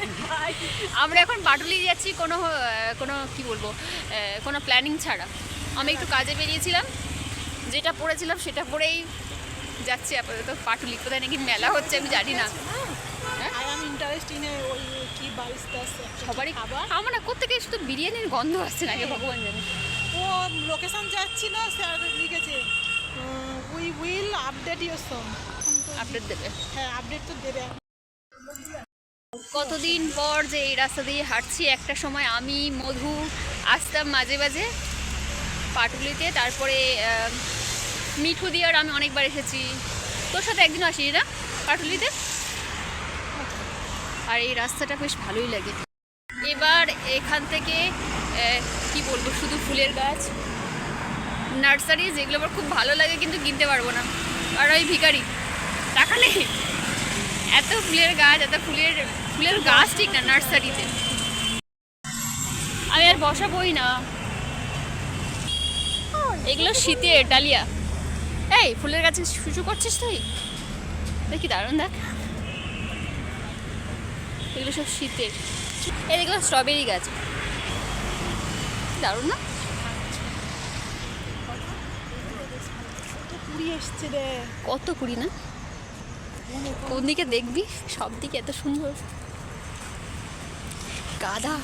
আমরা এখন পাটুলি যাচ্ছি কোনো কোনো কি বলব কোনো প্ল্যানিং ছাড়া। আমি একটু কাজে বেরিয়েছিলাম যেটা পড়েছিলাম সেটা পরেই যাচ্ছি আপাতত পাটুলি কোথায় নাকি মেলা হচ্ছে আমি জানি না। হ্যাঁ? সবারই আমার না কোথেকে শুধু বিরিয়ানির গন্ধ আসছে না ভগবান জানে। ও লোকেশন যাচ্ছি না স্যার লিখেছে। We will update your song update দেবে। হ্যাঁ আপডেট তো দেবে। কতদিন পর যে এই রাস্তা দিয়ে হাঁটছি, একটা সময় আমি, মধু, আসতাম মাঝে মাঝে পাটুলিতে, তারপরে মিঠু দিয়ে আর আমি অনেকবার এসেছি। তোর সাথে একদিন আসি না পাটুলিতে? আর এই রাস্তাটা বেশ ভালোই লাগে। এবার এখান থেকে কি বলব, শুধু ফুলের গাছ। নার্সারি, যেগুলো আমার খুব ভালো লাগে, কিন্তু কিনতে পারব না। আর ওই ভিখারি। টাকা নেই? এত ফুলের গাছ এত ফুলের ফুলের গাছ ঠিক না নার্সারিতে। আমি আর বসাবোই না। এগুলো শীতের ডালিয়া। এই ফুলের গাছে শুশু করছিস তুই? দেখি দারুণ দেখ। এগুলো সব শীতের এই দেখলাম স্ট্রবেরি গাছ। দারুণ না? এসছে রে। কত কুড়ি না? কোন দিকে দেখবি? সব দিকে এত সুন্দর। গাদা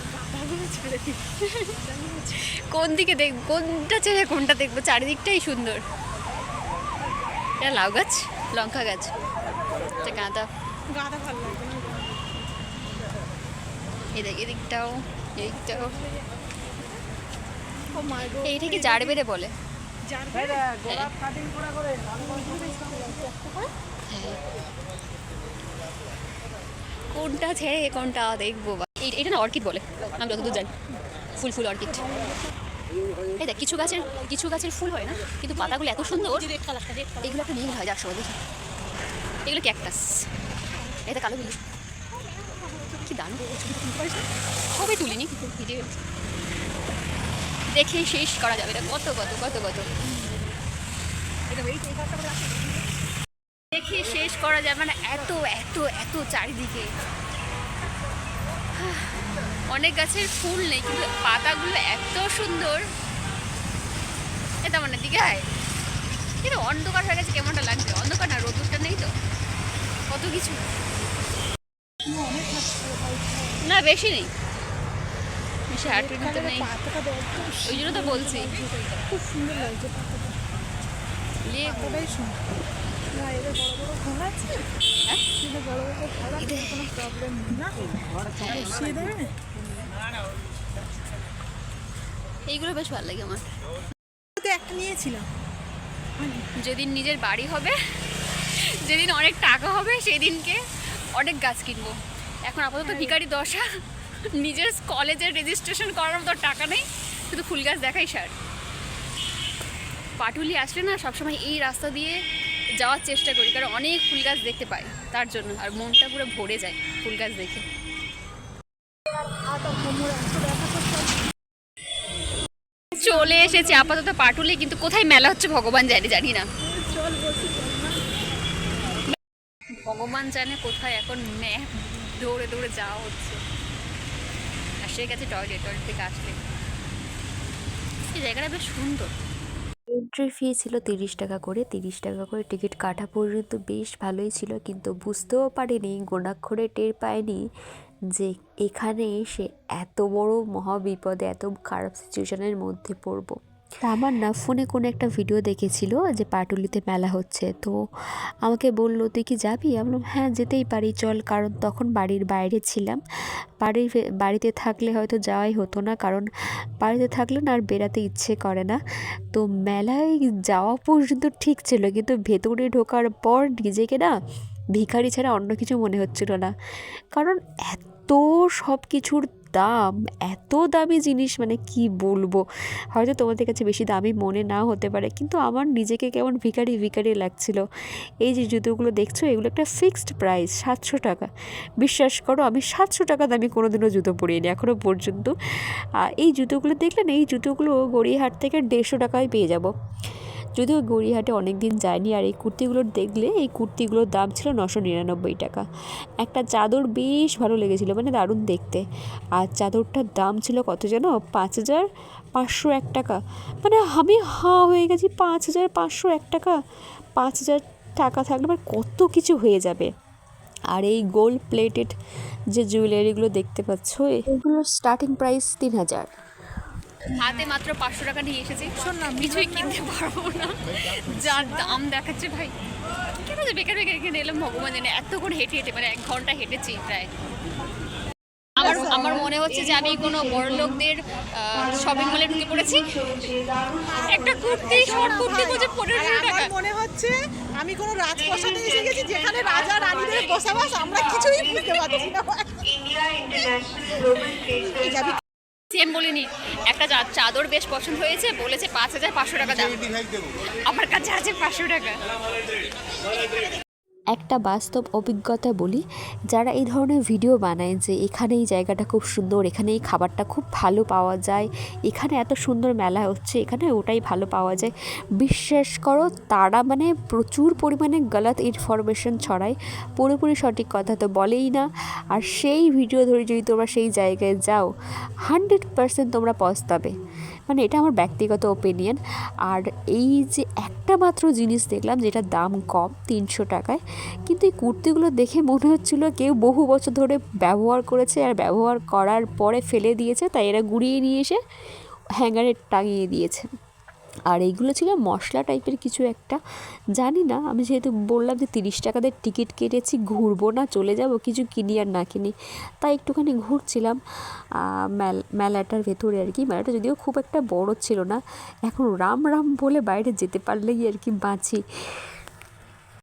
কোন দিকে দেখ কোনটা ছেড়ে কোনটা দেখব? চারিদিকটাই সুন্দর। এটা লাউ গাছ লঙ্কা গাছ। এটা গাঁদা। গাঁদা ভালো লাগবে না এদিক এদিকটাও এদিকটাও। ও মাই গড এইটাকে জাড় বেড়ে বলে? যার গোলাপ কাটিং করা করে হ্যাঁ। কোনটা ছেড়ে কোনটা দেখব এটা না অর্কিড বলে। আমি যতদূর জানি। ফুল ফুল অর্কিড। এই দেখ, কিছু গাছের কিছু গাছের ফুল হয় না, কিন্তু পাতাগুলো এত সুন্দর, এগুলো একটা নীল হয় যার সময় দেখি। এগুলো ক্যাকটাস। এটা কালো বিলি কি দারুণ। কবে তুলিনি? দেখে শেষ করা যাবে। না কত কত কত কত। এটা দেখে শেষ করা যাবে না এত এত এত চারিদিকে। অনেক গাছের ফুল নেই কিন্তু পাতাগুলো এত সুন্দর। এটা মানে দীঘায় কিন্তু অন্ধকার হয়ে গেছে কেমনটা লাগছে? অন্ধকার না রোদুরটা নেই তো। কত কিছু। না বেশি নেই। বেশি তো নেই। ওই জন্য তো বলছি। খুব সুন্দর লাগছে পাতাটাই সুন্দর। হ্যাঁ? এইগুলো বেশ ভালো লাগে আমার। একটা নিয়েছিলাম। যেদিন নিজের বাড়ি হবে যেদিন অনেক টাকা হবে সেদিনকে অনেক গাছ কিনবো। এখন আপাতত ভিখারি দশা। নিজের কলেজের রেজিস্ট্রেশন করার মতো টাকা নেই শুধু ফুল গাছ দেখাই স্যার পাটুলি আসলে না সবসময় এই রাস্তা দিয়ে যাওয়ার চেষ্টা করি, কারণ অনেক ফুল গাছ দেখতে পাই তার জন্য, আর মনটা পুরো ভরে যায় ফুল গাছ দেখে। চলে এসেছি আপাতত পাটুলি, কিন্তু কোথায় মেলা হচ্ছে ভগবান জানি জানি না। ভগবান জানে কোথায় এখন ম্যাপ দৌড়ে দৌড়ে যাওয়া হচ্ছে। আর সে গেছে টয়লেট টয়লেট থেকে আসলে এই জায়গাটা বেশ সুন্দর। এন্ট্রি ফি ছিল তিরিশ টাকা করে, তিরিশ টাকা করে টিকিট কাটা পর্যন্ত বেশ ভালোই ছিল, কিন্তু বুঝতেও পারিনি, গোনাক্ষরে টের পায়নি যে এখানে এসে এত বড় মহাবিপদে, এত খারাপ সিচুয়েশনের মধ্যে পড়ব। আমার না ফোনে কোনো একটা ভিডিও দেখেছিল যে পাটুলিতে মেলা হচ্ছে। তো আমাকে বলল, তুই কি যাবি? আমি বললাম হ্যাঁ যেতেই পারি। চল, কারণ তখন বাড়ির বাইরে ছিলাম। বাড়ির বাড়িতে থাকলে হয়তো যাওয়াই হতো না, কারণ বাড়িতে থাকলে না আর বেরাতে ইচ্ছে করে না। তো মেলায় যাওয়া পর্যন্ত ঠিক ছিল, কিন্তু ভেতরে ঢোকার পর নিজেকে না ভিখারি ছাড়া অন্য কিছু মনে হচ্ছিল না। কারণ এত সব কিছুর দাম, এত দামি জিনিস মানে কি বলব? হয়তো তোমাদের কাছে বেশি দামি মনে নাও হতে পারে, কিন্তু আমার নিজেকে কেমন ভিখারি ভিখারি লাগছিল। এই যে জুতোগুলো দেখছ, এগুলো একটা ফিক্সড প্রাইস সাতশো টাকা। বিশ্বাস করো, আমি সাতশো টাকা দামি কোনোদিনও জুতো পরিনি এখনও পর্যন্ত। এই জুতোগুলো দেখলেন এই জুতোগুলো গড়িয়াহাট থেকে দেড়শো টাকায় পেয়ে যাব। যদিও গড়িয়াহাটে অনেক দিন যায়নি আর এই কুর্তিগুলো দেখলে এই কুর্তিগুলোর দাম ছিল নশো নিরানব্বই টাকা। একটা চাদর বেশ ভালো লেগেছিলো মানে দারুণ দেখতে। আর চাদরটার দাম ছিল কত যেন? পাঁচ হাজার পাঁচশো এক টাকা। মানে আমি হা হয়ে গেছি, পাঁচ হাজার পাঁচশো এক টাকা। পাঁচ হাজার টাকা থাকলে আমার কত কিছু হয়ে যাবে। আর এই গোল্ড প্লেটেড যে জুয়েলারিগুলো দেখতে পাচ্ছ এগুলোর স্টার্টিং প্রাইস তিন হাজার। হাতে মাত্র পাঁচশো টাকা নিয়ে এসেছি। শোন না কিছুই কিনতে পারব না। যার দাম দেখাচ্ছে ভাই। কেন যে বেকার বেকার কিনে এলাম ভগবান জানে। এত করে হেঁটে হেঁটে মানে এক ঘণ্টা হেঁটেছি প্রায়। আমার আমার মনে হচ্ছে যে আমি কোনো বড় লোকদের শপিং মলে ঢুকে পড়েছি। একটা কুর্তি শর্ট কুর্তি বুঝে পনেরোশো টাকা আমার মনে হচ্ছে আমি কোনো রাজপ্রাসাদে এসে গেছি যেখানে রাজা রানীদের বসবাস আমরা কিছুই বুঝতে পারছি না। সেম বলিনি। একটা চাদর বেশ পছন্দ হয়েছে বলেছে পাঁচ হাজার পাঁচশো টাকা দাম। আমার কাছে আছে পাঁচশো টাকা। একটা বাস্তব অভিজ্ঞতা বলি, যারা এই ধরনের ভিডিও বানায় যে এখানে এই জায়গাটা খুব সুন্দর, এখানে এই খাবারটা খুব ভালো পাওয়া যায়, এখানে এত সুন্দর মেলা হচ্ছে, এখানে ওটাই ভালো পাওয়া যায়, বিশ্বাস করো তারা মানে প্রচুর পরিমাণে গলত ইনফরমেশন ছড়ায়, পুরোপুরি সঠিক কথা তো বলেই না। আর সেই ভিডিও ধরে যদি তোমরা সেই জায়গায় যাও হান্ড্রেড পারসেন্ট তোমরা পস্তাবে। মানে এটা আমার ব্যক্তিগত ওপিনিয়ন আর এই যে একটা মাত্র জিনিস দেখলাম যেটা দাম কম, তিনশো টাকায়, কিন্তু এই কুর্তিগুলো দেখে মনে হচ্ছিল কেউ বহু বছর ধরে ব্যবহার করেছে আর ব্যবহার করার পরে ফেলে দিয়েছে, তাই এরা গুড়িয়ে নিয়ে এসে হ্যাঙ্গারে টাঙিয়ে দিয়েছে। আর এইগুলো ছিল মশলা টাইপের কিছু একটা। জানি না, আমি যেহেতু বললাম যে তিরিশ টাকা দিয়ে টিকিট কেটেছি, ঘুরবো না, চলে যাব, কিছু কিনি আর না কিনি। তাই একটুখানি ঘুরছিলাম মেল- মেলাটার ভেতরে আর কি। মেলাটা যদিও খুব একটা বড় ছিল না, এখন রাম রাম বলে বাইরে যেতে পারলেই আর কি বাঁচি।